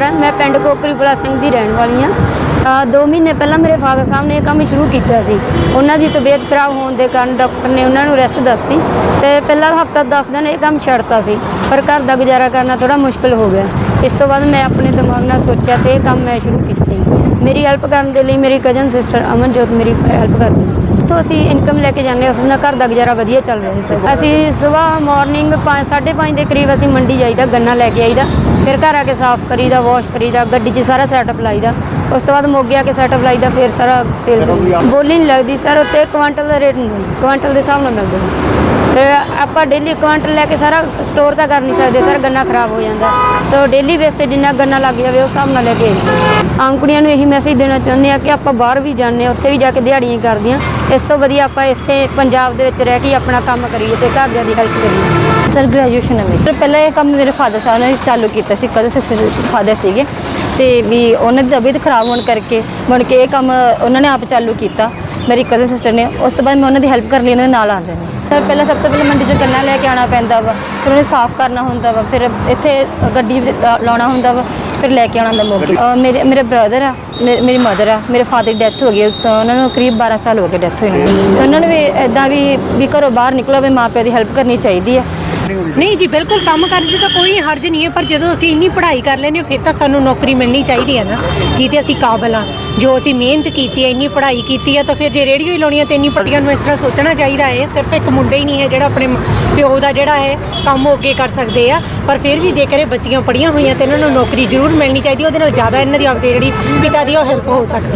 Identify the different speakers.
Speaker 1: ਪਰ ਮੈਂ ਪਿੰਡ ਕੋਕਰੀਪੁਰਾ ਸਿੰਘ ਦੀ ਰਹਿਣ ਵਾਲੀ ਹਾਂ। ਦੋ ਮਹੀਨੇ ਪਹਿਲਾਂ ਮੇਰੇ ਫਾਦਰ ਸਾਹਿਬ ਨੇ ਇਹ ਕੰਮ ਸ਼ੁਰੂ ਕੀਤਾ ਸੀ। ਉਹਨਾਂ ਦੀ ਤਬੀਅਤ ਖਰਾਬ ਹੋਣ ਦੇ ਕਾਰਨ ਡਾਕਟਰ ਨੇ ਉਹਨਾਂ ਨੂੰ ਰੈਸਟ ਦੱਸਤੀ ਤੇ ਪਹਿਲਾ ਹਫਤਾ 10 ਦਿਨ ਇਹ ਕੰਮ ਛੱਡਤਾ ਸੀ। ਪਰ ਘਰ ਦਾ ਗੁਜ਼ਾਰਾ ਕਰਨਾ ਥੋੜਾ ਮੁਸ਼ਕਲ ਹੋ ਗਿਆ। ਇਸ ਤੋਂ ਬਾਅਦ ਮੈਂ ਆਪਣੇ ਦਿਮਾਗ ਨਾਲ ਸੋਚਿਆ ਤੇ ਇਹ ਕੰਮ ਮੈਂ ਸ਼ੁਰੂ ਕੀਤਾ। ਮੇਰੀ ਹੈਲਪ ਕਰਨ ਦੇ ਲਈ ਮੇਰੀ ਕਜ਼ਨ ਸਿਸਟਰ ਅਮਨਜੋਤ ਮੇਰੀ ਹੈਲਪ ਕਰਦੀ ਹੈ। ਤੋਂ ਅਸੀਂ ਇਨਕਮ ਲੈ ਕੇ ਜਾਂਦੇ ਹਾਂ। ਉਸ ਨਾਲ ਘਰ ਦਾ ਗੁਜ਼ਾਰਾ ਵਧੀਆ ਚੱਲ ਰਿਹਾ ਸੀ। ਅਸੀਂ ਸਵੇਰ ਮਾਰਨਿੰਗ 5:30 ਦੇ ਕਰੀਬ ਅਸੀਂ ਮੰਡੀ ਜਾਈਦਾ, ਗੰਨਾ ਲੈ ਕੇ ਆਈਦਾ। ਫਿਰ ਘਰ ਆ ਕੇ ਸਾਫ਼ ਕਰੀਦਾ ਵਾਸ਼ ਕਰੀਦਾ ਗੱਡੀ 'ਚ ਸਾਰਾ ਸੈਟਅਪ ਲਾਈਦਾ। ਉਸ ਤੋਂ ਬਾਅਦ ਮੋਗੇ ਆ ਕੇ ਸੈਟਅਪ ਲਾਈਦਾ ਫਿਰ ਸਾਰਾ ਸੇਲ ਬੋਲੀ ਨਹੀਂ ਲੱਗਦੀ ਸਰ ਉੱਤੇ ਕੁਆਂਟਲ ਦਾ ਰੇਟ ਨਹੀਂ ਕੁਆਂਟਲ ਦੇ ਹਿਸਾਬ ਨਾਲ ਮਿਲਦਾ ਤੇ ਆਪਾਂ ਡੇਲੀ ਕੁਆਂਟਲ ਲੈ ਕੇ ਸਾਰਾ ਸਟੋਰ ਤਾਂ ਕਰ ਨਹੀਂ ਸਕਦੇ ਸਰ ਗੰਨਾ ਖਰਾਬ ਹੋ ਜਾਂਦਾ। ਸੋ ਡੇਲੀ ਬੇਸ ਤੇ ਜਿੰਨਾ ਗੰਨਾ ਲੱਗ ਜਾਵੇ ਉਸ ਹਿਸਾਬ ਨਾਲ ਲੈ ਕੇ। ਆਮ ਕੁੜੀਆਂ ਨੂੰ ਇਹੀ ਮੈਸੇਜ ਦੇਣਾ ਚਾਹੁੰਦੇ ਆ ਕਿ ਆਪਾਂ ਬਾਹਰ ਵੀ ਜਾਂਦੇ ਹਾਂ ਉੱਥੇ ਵੀ ਜਾ ਕੇ ਦਿਹਾੜੀਆਂ ਹੀ। ਕਰਦੀਆਂ ਇਸ ਤੋਂ ਵਧੀਆ ਆਪਾਂ ਇੱਥੇ ਪੰਜਾਬ ਦੇ ਵਿੱਚ ਰਹਿ ਕੇ ਆਪਣਾ ਕੰਮ ਕਰੀਏ ਤੇ ਘਰਦਿਆਂ ਦੀ ਹੈਲਪ ਕਰੀਏ।
Speaker 2: ਸਰ ਗ੍ਰੈਜੂਏਸ਼ਨ ਹੈ ਮੇਰੀ। ਪਹਿਲਾਂ ਇਹ ਕੰਮ ਮੇਰੇ ਫਾਦਰ ਸਾਹਿਬ ਨੇ ਚਾਲੂ ਕੀਤਾ ਸੀ, ਕਦੇ ਸਿਸਟਰ ਫਾਦਰ ਸੀਗੇ। ਤੇ ਵੀ ਉਹਨਾਂ ਦੀ ਤਬੀਅਤ ਖਰਾਬ ਹੋਣ ਕਰਕੇ ਮੁੜ ਕੇ ਇਹ ਕੰਮ ਉਹਨਾਂ ਨੇ ਆਪ ਚਾਲੂ ਕੀਤਾ, ਮੇਰੀ ਕਜ਼ਨ ਸਿਸਟਰ ਨੇ। ਉਸ ਤੋਂ ਬਾਅਦ ਮੈਂ ਉਹਨਾਂ ਦੀ ਹੈਲਪ ਕਰਨ ਲਈ, ਉਹਨਾਂ ਦੇ ਨਾਲ ਆ ਜਾਂਦੀ। ਸਰ, ਪਹਿਲਾਂ ਸਭ ਤੋਂ ਪਹਿਲਾਂ ਮੰਡੀ 'ਚੋਂ ਗੰਨਾ ਲੈ ਕੇ ਆਉਣਾ ਪੈਂਦਾ ਵਾ, ਫਿਰ ਉਹਨੇ ਸਾਫ਼ ਕਰਨਾ ਹੁੰਦਾ ਵਾ, ਫਿਰ ਇੱਥੇ ਗੱਡੀ ਲਾ- ਲਾਉਣਾ ਹੁੰਦਾ ਵਾ, ਫਿਰ ਲੈ ਕੇ ਆਉਣਾ ਹੁੰਦਾ ਮੋਗੇ ਮੇਰੇ ਮੇਰੇ ਬ੍ਰਦਰ ਆ, ਮੇ- ਮੇਰੀ ਮਦਰ ਆ, ਮੇਰੇ ਫਾਦਰ ਦੀ ਡੈਥ ਹੋ ਗਈ ਉਹਨਾਂ ਨੂੰ ਕਰੀਬ 12 ਸਾਲ ਹੋ ਗਏ ਡੈਥ ਹੋਈ ਨੂੰ। ਉਹਨਾਂ ਨੂੰ ਵੀ ਇਦਾਂ ਵੀ ਵੀ ਘਰੋਂ ਬਾਹਰ ਨਿਕਲੋ, ਵੀ ਮਾਪਿਆਂ ਦੀ ਹੈਲਪ ਕਰਨੀ ਚਾਹੀਦੀ ਆ।
Speaker 3: ਨਹੀਂ ਜੀ, ਬਿਲਕੁਲ ਕੰਮ ਕਰਨ 'ਚ ਤਾਂ ਕੋਈ ਹਰਜ ਨਹੀਂ ਹੈ, ਪਰ ਜਦੋਂ ਅਸੀਂ ਇੰਨੀ ਪੜ੍ਹਾਈ ਕਰ ਲੈਂਦੇ ਹਾਂ, ਫਿਰ ਤਾਂ ਸਾਨੂੰ ਨੌਕਰੀ ਮਿਲਣੀ ਚਾਹੀਦੀ ਹੈ ਨਾ। ਜਿਹਦੇ ਅਸੀਂ ਕਾਬਲ ਆ ਜੋ ਅਸੀਂ ਮਿਹਨਤ ਕੀਤੀ ਹੈ, ਇੰਨੀ ਪੜ੍ਹਾਈ ਕੀਤੀ ਹੈ, ਤਾਂ ਫਿਰ ਜੇ ਰੇਡੀਓ ਹੀ ਲਾਉਣੀ ਹੈ ਤੇ ਇੰਨੀ ਪੱਟੀਆਂ ਨੂੰ ਇਸ ਤਰ੍ਹਾਂ ਸੋਚਣਾ ਚਾਹੀਦਾ ਹੈ। ਸਿਰਫ ਇੱਕ ਮੁੰਡਾ ਹੀ ਨਹੀਂ ਹੈ ਜਿਹੜਾ ਆਪਣੇ ਪਿਓ ਦਾ ਜਿਹੜਾ ਹੈ, ਕੰਮ ਉਹ ਅੱਗੇ ਕਰ ਸਕਦੇ ਆ। ਪਰ ਫਿਰ ਵੀ ਜੇਕਰ ਇਹ ਬੱਚੀਆਂ ਪੜ੍ਹੀਆਂ ਹੋਈਆਂ ਤੇ ਇਹਨਾਂ ਨੂੰ ਨੌਕਰੀ ਜ਼ਰੂਰ ਮਿਲਣੀ ਚਾਹੀਦੀ ਉਹਦੇ ਨਾਲ ਜ਼ਿਆਦਾ ਇਹਨਾਂ ਦੀ ਆਪਦੇ ਜਿਹੜੀ ਪਿਤਾ ਦੀ ਉਹ ਹੈਲਪ ਹੋ ਸਕਦੀ